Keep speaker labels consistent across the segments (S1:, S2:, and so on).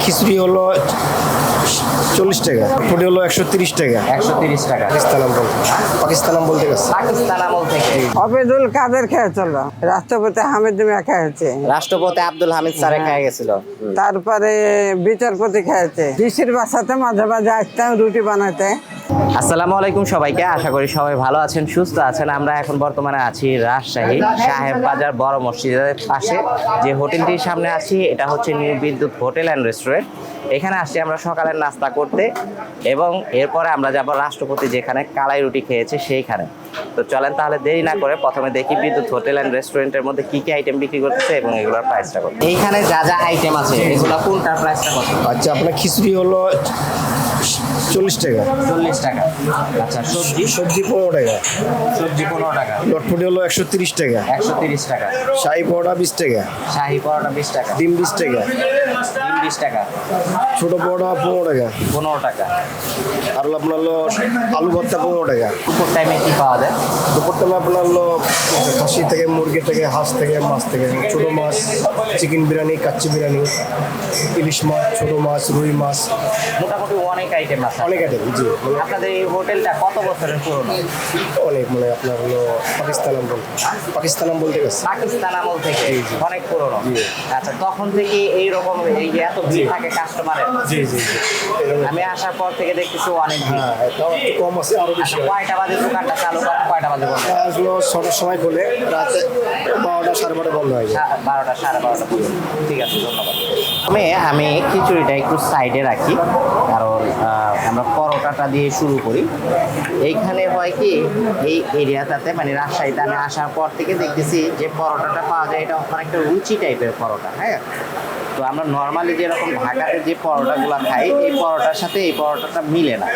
S1: খিচুড়ি হলো চল্লিশ টাকা। হলো একশো তিরিশ টাকা।
S2: একশো তিরিশ টাকা।
S1: পাকিস্তান আমল পাকিস্তান আমল থেকে
S2: পাকিস্তান আমল থেকে।
S3: অবেদুল কাদের খেয়েছিল রাষ্ট্রপতি হামিদ মিয়া খেয়েছে।
S2: রাষ্ট্রপতি আব্দুল হামিদ স্যারে খেয়ে গেছিল।
S3: তারপরে বিচারপতি খেয়েছে। ডিসির বাসাতে মাঝে মাঝে আসতাম রুটি বানাতে।
S2: আসসালামু আলাইকুম সবাইকে। আশা করি সবাই ভালো আছেন সুস্থ আছেন। আমরা এখন বর্তমানে আছি রাজশাহী সাহেব বাজার বড় মসজিদের পাশে। যে হোটেলটির সামনে আছি এটা হচ্ছে নিউ বিদ্যুৎ হোটেল অ্যান্ড রেস্টুরেন্ট। এখানে আসছি আমরা সকালের নাস্তা করতে এবং এরপরে আমরা যাব রাষ্ট্রপতি যেখানে কালাই রুটি খেয়েছে সেইখানে। তো চলেন তাহলে দেরি না করে প্রথমে দেখি বিদ্যুৎ হোটেল অ্যান্ড রেস্টুরেন্টের মধ্যে কি কি আইটেম বিক্রি করতেছে এবং এগুলোর প্রাইসটা কত। এইখানে যা যা আইটেম আছে এগুলো কোনটার প্রাইসটা কত?
S1: আচ্ছা আপনার খিচুড়ি হলো চল্লিশ টাকা।
S2: চল্লিশ টাকা। আচ্ছা সবজি?
S1: সবজি পনেরো টাকা।
S2: সবজি পনেরো টাকা।
S1: লটপটি হলো একশো তিরিশ টাকা।
S2: একশো তিরিশ টাকা।
S1: শাহি পরোটা বিশ টাকা।
S2: শাহি পরোটা বিশ টাকা।
S1: ডিম বিশ টাকা।
S2: বিশ টাকা।
S1: ছোটো পরোটা পনেরো টাকা।
S2: পনেরো টাকা।
S1: আর আপনার হলো আলু ভর্তা পনেরো টাকা।
S2: দুপুর টাইমে কি পাওয়া যায়?
S1: দুপুর টাইমে আপনার হলো খাসি থেকে মুরগি থেকে হাঁস থেকে মাছ থেকে। ছোটো মাছ চিকেন বিরিয়ানি কাচ্চি বিরিয়ানি ইলিশ মাছ ছোটো মাছ রুই মাছ।
S2: মোটামুটি অনেক আইটেম আছে।
S1: অনেক আইটেম জি।
S2: আপনাদের এই হোটেলটা কত বছরের পুরনো?
S1: অনেক মানে আপনার হলো পাকিস্তান আমল। পাকিস্তান আমল থেকে।
S2: পাকিস্তান আমল থেকে। অনেক পুরনো। আচ্ছা তখন থেকে এই রকম এই এত ভিড় থাকে কাস্টমারের
S1: জি জি জি।
S2: আমি আসার পর থেকে দেখতেছি অনেক
S1: হ্যাঁ কম আছে বেশি
S2: আচ্ছা, কয়টা বাজে দোকানটা চালু করেন কয়টা বাজে বন্ধ?
S1: আসলো ছটার সময় খোলে রাতে বারোটা সাড়ে বারোটা বন্ধ হয়ে যায়।
S2: বারোটা সাড়ে বারোটা ঠিক আছে ধন্যবাদ। আমি আমি খিচুড়িটা একটু সাইডে রাখি কারণ আমরা পরোটাটা দিয়ে শুরু করি। এইখানে হয় কি এই এরিয়াটাতে মানে রাজশাহীতে আমি আসার পর থেকে দেখতেছি যে পরোটাটা পাওয়া যায় এটা অনেকটা রুচি টাইপের পরোটা হ্যাঁ? তো আমরা নর্মালি যেরকম ঢাকাতে যে পরোটাগুলো খাই, এই পরোটার সাথে এই পরোটাটা মিলে না।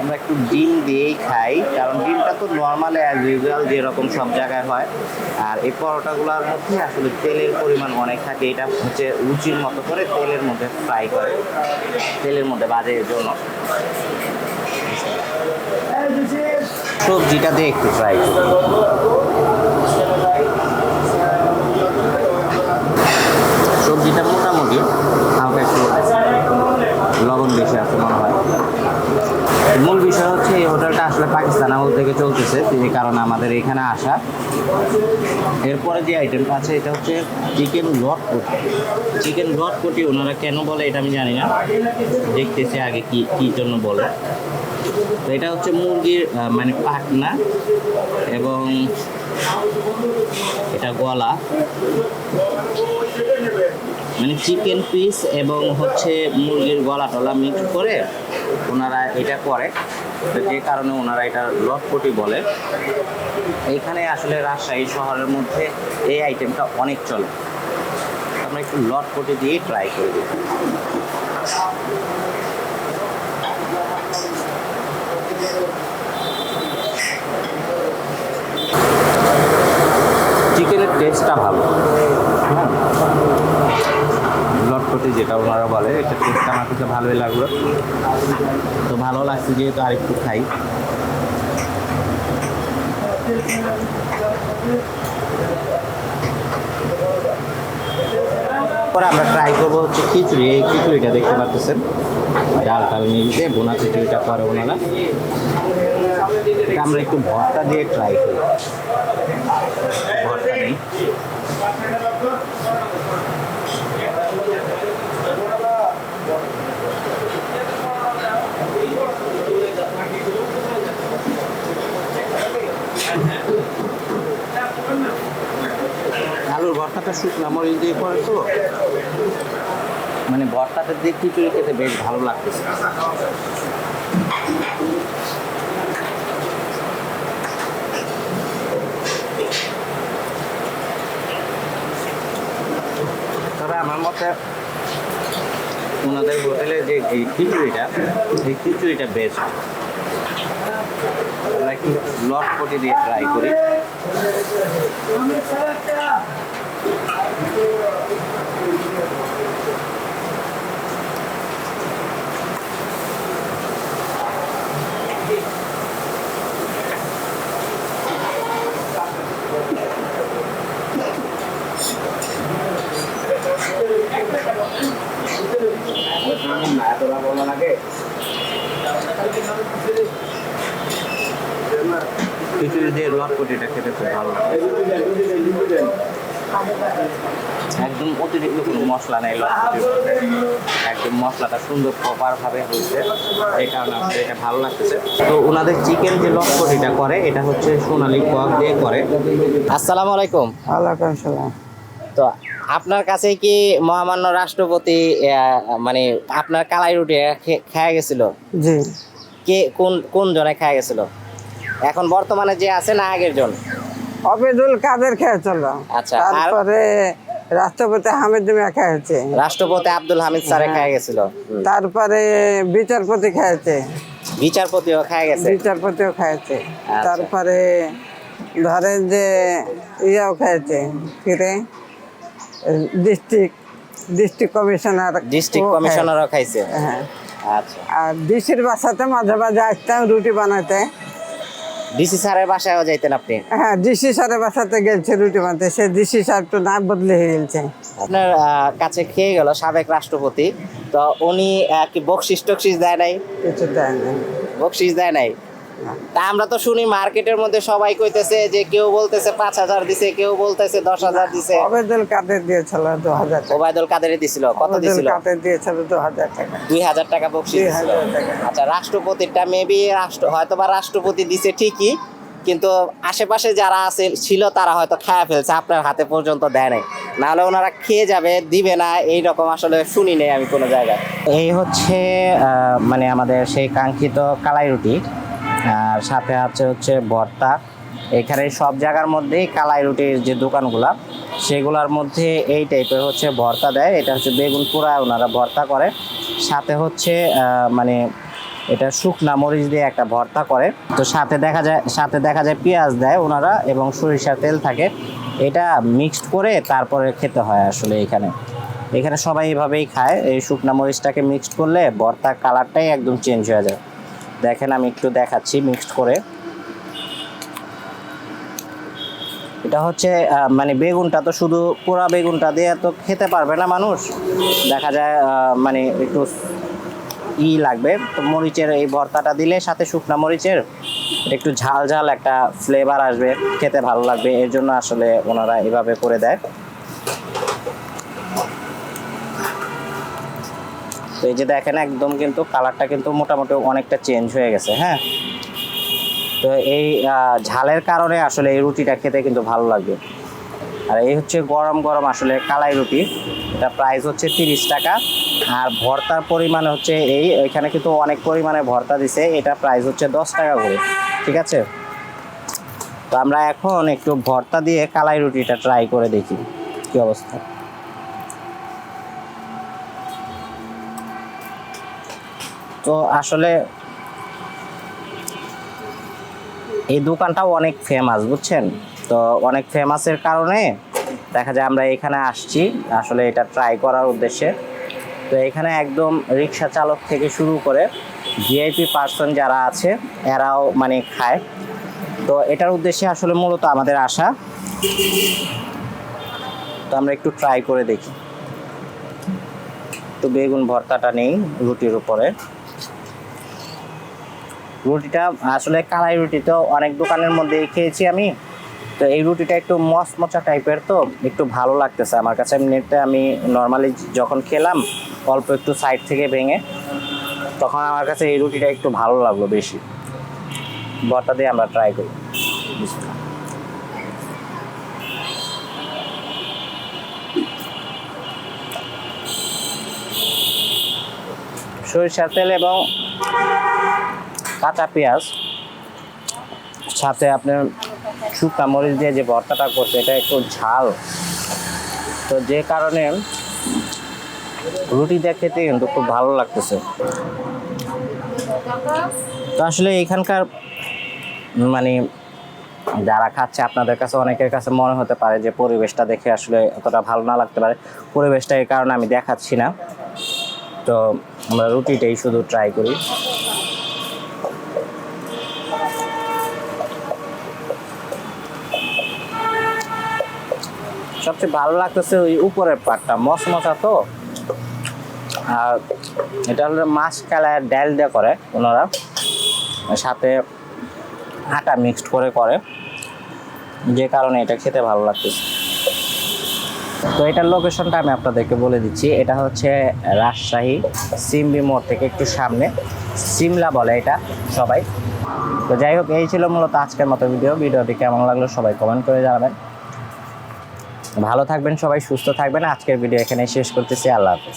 S2: আমরা একটু ডিম দিয়েই খাই, কারণ ডিমটা তো নর্মাল অ্যাজ ইউজুয়াল যেরকম সব জায়গায় হয়। আর এই পরোটাগুলোর মধ্যে আসলে তেলের পরিমাণ অনেক থাকে, এটা হচ্ছে রুচির মতো করে তেলের মধ্যে ফ্রাই করে। তেলের মধ্যে বাজে জন্য। সবজিটা দিয়ে একটু ফ্রাই সবজিটা মোটামুটি হালকা একটু লবণ বেশি আছে মনে হয়। মূল বিষয় হচ্ছে এই হোটেলটা আসলে পাকিস্তান আমল থেকে চলতেছে যে কারণে আমাদের এখানে আসা। এরপরে যে আইটেমটা আছে, এটা হচ্ছে চিকেন লটপটি চিকেন লটপটি ওনারা কেন বলে এটা আমি জানি না। দেখতেছি আগে কি কি জন্য বলে। তো এটা হচ্ছে মুরগির মানে পাখনা এবং এটা গলা। মানে চিকেন পিস এবং হচ্ছে মুরগির গলা টলা মিক্স করে ওনারা এটা করে। তো যে কারণে ওনারা এটা লটপটি বলে। এখানে আসলে রাজশাহী শহরের মধ্যে এই আইটেমটা অনেক চলে। আমরা একটু লটপটি দিয়ে ট্রাই করে দিই চিকেনের টেস্টটা ভালো হ্যাঁ লটপটি যেটা ওনারা বলে, এটা টেস্ট আমার কাছে ভালোই লাগল। তো ভালো লাগছে যেহেতু আরেকটু খাই। পরে আমরা ট্রাই করব হচ্ছে খিচুড়ি। এই খিচুড়িটা দেখতে পাচ্ছেন। ডাল টাল মিলিয়ে বোনা খিচুড়িটা করে ওনারা। আমরা একটু ভর্তা দিয়ে ট্রাই করি ভর্তাটা মরিচ দিয়ে করে তো মানে ভর্তাটা দিয়ে খিচুড়ি খেতে বেশ ভালো লাগতেছে। তবে আমার মতে ওনাদের হোটেলে যে খিচুড়িটা, এই খিচুড়িটা বেস্ট আমরা একটু দিয়ে ট্রাই করি। খিচুড়ি দিয়ে রোয়ার কোটিটা খেতে খুব ভালো লাগে। একদম অতিরিক্ত কোনো মশলা নেই একদম মশলাটা সুন্দর প্রপার ভাবে হয়েছে। এই কারণে এটা ভালো লাগতেছে। তো ওনাদের চিকেন যে লটপটিটা করে এটা হচ্ছে সোনালি কোয়াক দিয়ে করে। আসসালামু আলাইকুম।
S3: ওয়ালাইকুম
S2: তো আপনার কাছে কি মহামান্য রাষ্ট্রপতি মানে আপনার কালাই রুটি খেয়ে গেছিল?
S3: জি।
S2: কে কোন কোন জনে খেয়ে গেছিল? এখন বর্তমানে যে আছে না আগের জন?
S3: অবেদুল কাদের খেয়েছিল
S2: আচ্ছা,
S3: তারপরে রাষ্ট্রপতি হামিদ মিয়া খেয়েছে।
S2: রাষ্ট্রপতি আব্দুল হামিদ স্যারে খেয়ে গেছিল।
S3: তারপরে বিচারপতি খেয়েছে।
S2: বিচারপতিও খেয়ে গেছে?
S3: বিচারপতিও খেয়েছে।
S2: আচ্ছা।
S3: তারপরে ধরেন যে ইয়াও খেয়েছে। ফিরে ডিস্ট্রিক্ট ডিস্ট্রিক্ট কমিশনার
S2: ডিস্ট্রিক্ট কমিশনারও খাইছে?
S3: হ্যাঁ।
S2: আচ্ছা।
S3: আর ডিসির বাসাতে মাঝে মাঝে আসতাম রুটি বানাতে
S2: ডিসি স্যারের বাসায়ও যাইতেন আপনি?
S3: হ্যাঁ ডিসি স্যারের বাসাতে গেছে রুটি বানতে। সে ডিসি স্যার তো না বদলে হয়ে গেছে
S2: আপনার কাছে খেয়ে গেল? সাবেক রাষ্ট্রপতি। তো উনি কি বকশিস টকশিস দেয় নাই?
S3: কিছু দেয় নাই।
S2: বকশিস দেয় নাই? তা আমরা তো শুনি মার্কেটের মধ্যে সবাই কইতেছে যে কেউ বলতেছে পাঁচ হাজার দিছে কেউ বলতেছে দশ হাজার দিছে।
S3: অবেদুল কাদের দিয়েছিল দু হাজার
S2: ওবায়দুল কাদেরে দিছিল কত দিছিল?
S3: কাদের দিয়েছিল দু হাজার টাকা।
S2: দুই হাজার টাকা বকশিস দিছিল। আচ্ছা রাষ্ট্রপতিটা মেবি রাষ্ট্র হয়তো বা রাষ্ট্রপতি দিছে ঠিকই কিন্তু আশেপাশে যারা আছে ছিল তারা হয়তো খায়া ফেলছে আপনার হাতে পর্যন্ত দেয় নাই। নাহলে ওনারা খেয়ে যাবে দিবে না এই রকম আসলে শুনি নেই আমি কোনো জায়গায়। এই হচ্ছে আহ, মানে আমাদের সেই কাঙ্ক্ষিত কালাই রুটি। আর সাথে আছে হচ্ছে ভর্তা। এখানে সব জায়গার মধ্যেই কালাই রুটির যে দোকানগুলা, সেগুলোর মধ্যে এই টাইপের হচ্ছে ভর্তা দেয়। এটা হচ্ছে বেগুন পোড়া, ওনারা ভর্তা করে। সাথে হচ্ছে মানে এটা শুকনা মরিচ দিয়ে একটা ভর্তা করে। তো সাথে দেখা যায়, সাথে দেখা যায় পেঁয়াজ দেয় ওনারা এবং সরিষার তেল থাকে। এটা মিক্সড করে তারপরে খেতে হয় আসলে এখানে। এখানে সবাই এভাবেই খায়। এই শুকনা মরিচটাকে মিক্সড করলে ভর্তার কালারটাই একদম চেঞ্জ হয়ে যায়। দেখেন, আমি একটু দেখাচ্ছি মিক্সড করে। এটা হচ্ছে মানে বেগুনটা তো শুধু পোড়া বেগুনটা দিয়ে তো খেতে পারবে না মানুষ। দেখা যায় মানে একটু ই লাগবে, তো মরিচের এই ভর্তাটা দিলে সাথে শুকনা মরিচের একটু ঝাল ঝাল একটা ফ্লেভার আসবে, খেতে ভালো লাগবে, এর জন্য আসলে ওনারা এভাবে করে দেয়। তো এই যে দেখেন, একদম কিন্তু কালারটা কিন্তু মোটামুটি অনেকটা চেঞ্জ হয়ে গেছে হ্যাঁ? তো এই ঝালের কারণে আসলে এই রুটিটা খেতে কিন্তু ভালো লাগবে। আর এই হচ্ছে গরম গরম আসলে কালাই রুটি। এটা প্রাইস হচ্ছে তিরিশ টাকা। আর ভর্তার পরিমাণ হচ্ছে এই, এখানে কিন্তু অনেক পরিমাণে ভর্তা দিছে। এটা প্রাইস হচ্ছে দশ টাকা করে, ঠিক আছে? তো আমরা এখন একটু ভর্তা দিয়ে কালাই রুটিটা ট্রাই করে দেখি, কি অবস্থা। তো আসলে এই দোকানটাও অনেক ফেমাস বুঝছেন? তো অনেক ফেমাসের কারণে দেখা যায় আমরা এখানে আসছি, আসলে এটা ট্রাই করার উদ্দেশ্যে। তো এখানে একদম রিক্সা চালক থেকে শুরু করে ভিআইপি পার্সন যারা আছে, এরাও মানে খায়। তো এটার উদ্দেশ্যে আসলে মূলত আমাদের আশা তো আমরা একটু ট্রাই করে দেখি। তো বেগুন ভর্তাটা নেই রুটির উপরে। রুটিটা আসলে কালাই রুটি তো অনেক দোকানের মধ্যে খেয়েছি আমি। তো এই রুটিটা একটু মচমচা টাইপের তো, একটু ভালো লাগতেছে। আমার কাছে এমনিতে আমি নর্মালি যখন খেলাম, অল্প একটু সাইড থেকে ভেঙে, তখন আমার কাছে এই রুটিটা একটু ভালো লাগল বেশি। ভর্তা দিয়ে আমরা ট্রাই করি। সরিষার তেল এবং কাঁচা পেঁয়াজ, সাথে আপনার শুকনা মরিচ দিয়ে যে ভর্তাটা করছে, এটা একটু ঝাল। তো যে কারণে রুটি দিয়ে খেতে কিন্তু খুব ভালো লাগতেছে। তো আসলে এখানকার মানে যারা খাচ্ছে, আপনাদের কাছে, অনেকের কাছে মনে হতে পারে যে পরিবেশটা দেখে আসলে অতটা ভালো না লাগতে পারে। পরিবেশটা এই কারণে আমি দেখাচ্ছি না। তো আমরা রুটিটাই শুধু ট্রাই করি। সবচেয়ে ভালো লাগতেছে ওই উপরের পাটটা, মশমশা তো? আর এটা হলো মাছ কালার ডাল দিয়ে করে ওনারা। সাথে আটা মিক্সড করে করে। যে কারণে এটা খেতে ভালো লাগতেছে। তো এটার লোকেশনটা আমি আপনাদেরকে বলে দিচ্ছি। এটা হচ্ছে রাজশাহী সিমবি মোড় থেকে একটু সামনে। সিমলা বলে এটা সবাই। তো যাই হোক, এই ছিল মূলত আজকের মতো ভিডিও। ভিডিওটি কেমন লাগল সবাই কমেন্ট করে জানাবেন। ভালো থাকবেন সবাই সুস্থ থাকবেন। আজকের ভিডিও এখানে শেষ করতেছি। আল্লাহ হাফেজ।